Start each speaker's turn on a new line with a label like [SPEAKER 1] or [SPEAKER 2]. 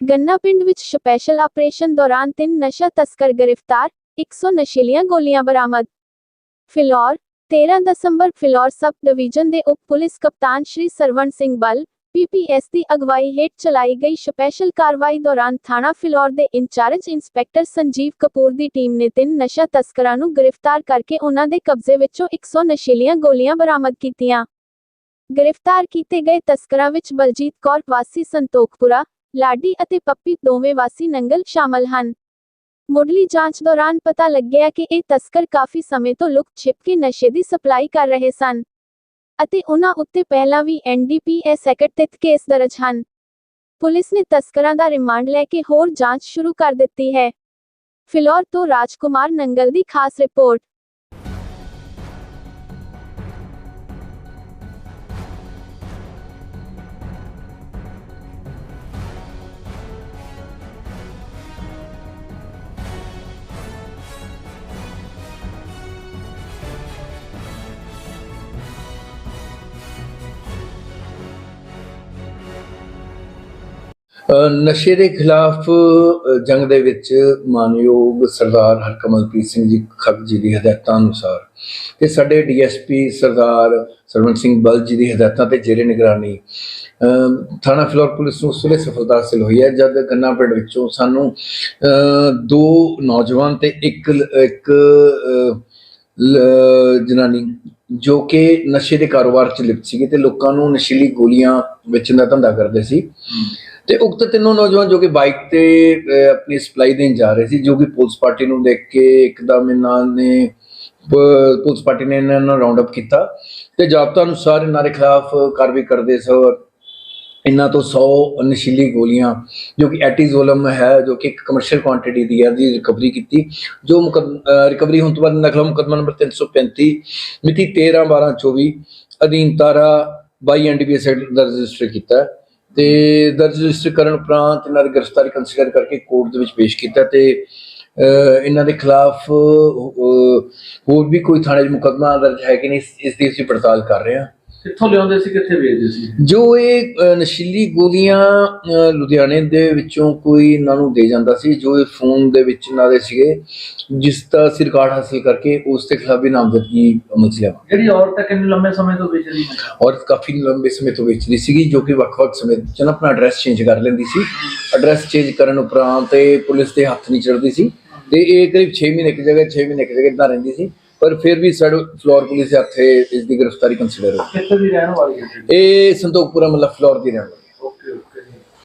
[SPEAKER 1] ਗੰਨਾ ਪਿੰਡ ਵਿੱਚ ਸਪੈਸ਼ਲ ਆਪਰੇਸ਼ਨ ਦੌਰਾਨ ਤਿੰਨ ਨਸ਼ਾ ਤਸਕਰ ਗ੍ਰਿਫਤਾਰ 100 ਨਸ਼ੀਲੀਆਂ ਗੋਲੀਆਂ ਬਰਾਮਦ। ਫਿਲੌਰ 13 ਦਸੰਬਰ ਫਿਲੌਰ ਸਬ ਡਿਵੀਜ਼ਨ ਦੇ ਉਪ ਪੁਲਿਸ ਕਪਤਾਨ ਸ਼੍ਰੀ ਸਰਵਣ ਸਿੰਘ ਬਲ ਪੀਪੀਐਸ ਦੀ ਅਗਵਾਈ ਹੇਠ ਚਲਾਈ ਗਈ ਸਪੈਸ਼ਲ ਕਾਰਵਾਈ ਦੌਰਾਨ ਥਾਣਾ ਫਿਲੌਰ ਦੇ in charge inspector Sanjeev Kapoor the team ਨੇ ਤਿੰਨ ਨਸ਼ਾ ਤਸਕਰਾਂ ਨੂੰ ਗ੍ਰਿਫਤਾਰ ਕਰਕੇ ਉਹਨਾਂ ਦੇ ਕਬਜ਼ੇ ਵਿੱਚੋਂ 100 ਨਸ਼ੀਲੀਆਂ ਗੋਲੀਆਂ ਬਰਾਮਦ ਕੀਤੀਆਂ। ਗ੍ਰਿਫਤਾਰ ਕੀਤੇ ਗਏ ਤਸਕਰਾਂ ਵਿੱਚ ਬਲਜੀਤ ਕੌਰ, ਵਾਸੀ ਸੰਤੋਖਪੁਰਾ ਲਾਡੀ ਅਤੇ ਪੱਪੀ ਦੋਵੇਂ ਵਾਸੀ ਨੰਗਲ ਸ਼ਾਮਲ ਹਨ। ਮੁੱਢਲੀ ਜਾਂਚ ਦੌਰਾਨ ਪਤਾ ਲੱਗਿਆ ਕਿ ਇਹ ਤਸਕਰ ਕਾਫੀ ਸਮੇਂ ਤੋਂ ਲੁਕ ਛਿਪ ਕੇ ਨਸ਼ੇ ਦੀ ਸਪਲਾਈ ਕਰ ਰਹੇ ਸਨ ਅਤੇ ਉਹਨਾਂ ਉੱਤੇ ਪਹਿਲਾਂ ਵੀ ਐਨਡੀਪੀਐਸ ਐਕਟ ਤਹਿਤ ਕੇਸ ਦਰਜ ਹਨ। ਪੁਲਿਸ ਨੇ ਤਸਕਰਾਂ ਦਾ ਰਿਮਾਂਡ ਲੈ ਕੇ ਹੋਰ ਜਾਂਚ ਸ਼ੁਰੂ ਕਰ ਦਿੱਤੀ ਹੈ। ਫਿਲੌਰ ਤੋਂ ਰਾਜਕੁਮਾਰ ਨੰਗਲ ਦੀ ਖਾਸ ਰਿਪੋਰਟ।
[SPEAKER 2] ਨਸ਼ੇ ਦੇ ਖਿਲਾਫ ਜੰਗ ਦੇ ਵਿੱਚ ਮਾਨਯੋਗ ਸਰਦਾਰ ਹਰਕਮਲਪ੍ਰੀਤ ਸਿੰਘ ਜੀ ਖੱਗ ਜੀ ਦੀ ਹਦਾਇਤਾਂ ਅਨੁਸਾਰ ਤੇ ਸਾਡੇ ਡੀਐਸਪੀ ਸਰਦਾਰ ਸਰਵਨ ਸਿੰਘ ਬਲ ਜੀ ਦੀ ਹਦਾਇਤਾਂ ਤੇ ਜੇਰੇ ਨਿਗਰਾਨੀ ਅ, ਥਾਣਾ ਫਿਲੌਰ ਪੁਲਿਸ ਨੂੰ ਸੁਲੇ ਸਫਲਤਾ ਹਾਸਲ ਹੋਈ ਹੈ ਜਦ ਗੰਨਾ ਪਿੰਡ ਵਿੱਚੋਂ ਸਾਨੂੰ ਅ, ਦੋ ਨੌਜਵਾਨ ਤੇ ਇੱਕ ਇੱਕ ਜਨਾਨੀ ਜੋ ਕਿ ਨਸ਼ੇ ਦੇ ਕਾਰੋਬਾਰ 'ਚ ਲਿਪਤ ਸੀਗੇ ਤੇ ਲੋਕਾਂ ਨੂੰ ਨਸ਼ੀਲੀ ਗੋਲੀਆਂ ਵੇਚਣ ਦਾ ਧੰਦਾ ਕਰਦੇ ਸੀ। ਤੇ ਉਕਤ ਤਿੰਨੋਂ ਨੌਜਵਾਨ ਜੋ ਕਿ ਬਾਈਕ ਤੇ ਆਪਣੀ ਸਪਲਾਈ ਦੇਣ ਜਾ ਰਹੇ ਸੀ, ਜੋ ਕਿ ਪੁਲਿਸ ਪਾਰਟੀ ਨੂੰ ਦੇਖ ਕੇ ਇੱਕਦਮ ਇਹਨਾਂ ਨੇ ਪੁਲਿਸ ਪਾਰਟੀ ਨੇ ਇਹਨਾਂ ਨੂੰ ਰਾਉਂਡ ਅਪ ਕੀਤਾ ਤੇ ਜਾਬਤਾ ਅਨੁਸਾਰ ਇਹਨਾਂ ਦੇ ਖਿਲਾਫ ਕਾਰਵਾਈ ਕਰਦੇ ਸੋ ਇਹਨਾਂ ਤੋਂ 100 ਨਸ਼ੀਲੀ ਗੋਲੀਆਂ, ਜੋ ਕਿ ਐਟੀਜ਼ੋਲਮ ਹੈ, ਜੋ ਕਿ ਇੱਕ ਕਮਰਸ਼ੀਅਲ ਕੁਆਂਟੀਟੀ ਦੀ ਹੈ, ਦੀ ਰਿਕਵਰੀ ਕੀਤੀ, ਜੋ ਰਿਕਵਰੀ ਹੋਣ ਤੋਂ ਬਾਅਦ ਨਖਲਾ ਮੁਕੱਦਮਾ ਨੰਬਰ 335 ਮਿਤੀ 13 12 24 ਅਧੀਨ ਤਾਰਾ 22 ਐਨਡੀਪੀਐਸ ਐਕਟ ਦਾ ਰਜਿਸਟਰ ਕੀਤਾ। ਤੇ ਦਰਜ ਰਜਿਸਟਰ ਕਰਨ ਉਪਰੰਤ ਇਹਨਾਂ ਦੀ ਗ੍ਰਿਫਤਾਰੀ ਕੰਸੀਡਰ ਕਰਕੇ ਕੋਰਟ ਦੇ ਵਿੱਚ ਪੇਸ਼ ਕੀਤਾ ਤੇ ਅਹ, ਇਹਨਾਂ ਦੇ ਖਿਲਾਫ ਹੋਰ ਵੀ ਕੋਈ ਥਾਣੇ 'ਚ ਮੁਕੱਦਮਾ ਦਰਜ ਹੈ ਕਿ ਨਹੀਂ ਇਸ ਦੀ ਅਸੀਂ ਪੜਤਾਲ ਕਰ ਰਹੇ ਹਾਂ।
[SPEAKER 3] ਕਿੱਥੋਂ ਲਿਆਉਂਦੇ ਸੀ ਕਿੱਥੇ ਵੇਚਦੇ ਸੀ?
[SPEAKER 2] ਜੋ ਇਹ ਨਸ਼ੀਲੀ ਗੋਲੀਆਂ ਲੁਧਿਆਣੇ ਦੇ ਵਿੱਚੋਂ ਕੋਈ ਇਹਨਾਂ ਨੂੰ ਦੇ ਜਾਂਦਾ ਸੀ ਜੋ ਇਹ ਫੋਨ ਦੇ ਵਿੱਚ ਇਹਨਾਂ ਦੇ ਸੀਗੇ ਜਿਸ ਦਾ ਰਿਕਾਰਡ ਹਾਸਲ ਕਰਕੇ ਉਸ ਦੇ ਖਿਲਾਫ ਵੀ ਨਾਮਜ਼ਦਗੀ ਅਮਲ 'ਚ ਲਿਆਵਾਂ
[SPEAKER 3] ਜਿਹੜੀ ਔਰਤ ਹੈ ਕਿੰਨੇ ਲੰਮੇ ਸਮੇਂ ਤੋਂ ਵੇਚ ਰਹੀ ਹੈ?
[SPEAKER 2] ਔਰ ਕਾਫੀ ਲੰਬੇ ਸਮੇਂ ਤੋਂ ਵੇਚਦੀ ਸੀਗੀ ਜੋ ਕਿ ਵੱਖ-ਵੱਖ ਸਮੇਂ 'ਚ ਨਾ ਆਪਣਾ ਐਡਰੈਸ ਚੇਂਜ ਕਰ ਲੈਂਦੀ ਸੀ। ਐਡਰੈਸ ਚੇਂਜ ਕਰਨ ਉਪਰੰਤ ਇਹ ਪੁਲਿਸ ਦੇ ਹੱਥ ਨਹੀਂ ਚੜਦੀ ਸੀ। ਤੇ ਇਹ ਕਰੀਬ 6 ਮਹੀਨੇ ਇੱਕ ਜਗ੍ਹਾ 6 ਮਹੀਨੇ ਇੱਕ ਜਗ੍ਹਾ ਇਦਾਂ ਰਹਿੰਦੀ ਸੀ। ਪਰ ਫਿਰ ਵੀ ਸਾਡੇ ਫਲੋਰ ਪੁਲਿਸ ਹੱਥੇ ਇਸ ਦੀ ਗ੍ਰਿਫਤਾਰੀ ਕੰਸੀਡਰ ਹੋਈ।
[SPEAKER 3] ਕਿੱਥੇ ਦੀ ਰਹਿਣ ਵਾਲੀ ਹੈ
[SPEAKER 2] ਇਹ ਸੰਤੋਖਪੁਰਾ ਮਤਲਬ ਫਲੋਰ ਦੀ ਰਹਿਣ ਵਾਲੀ।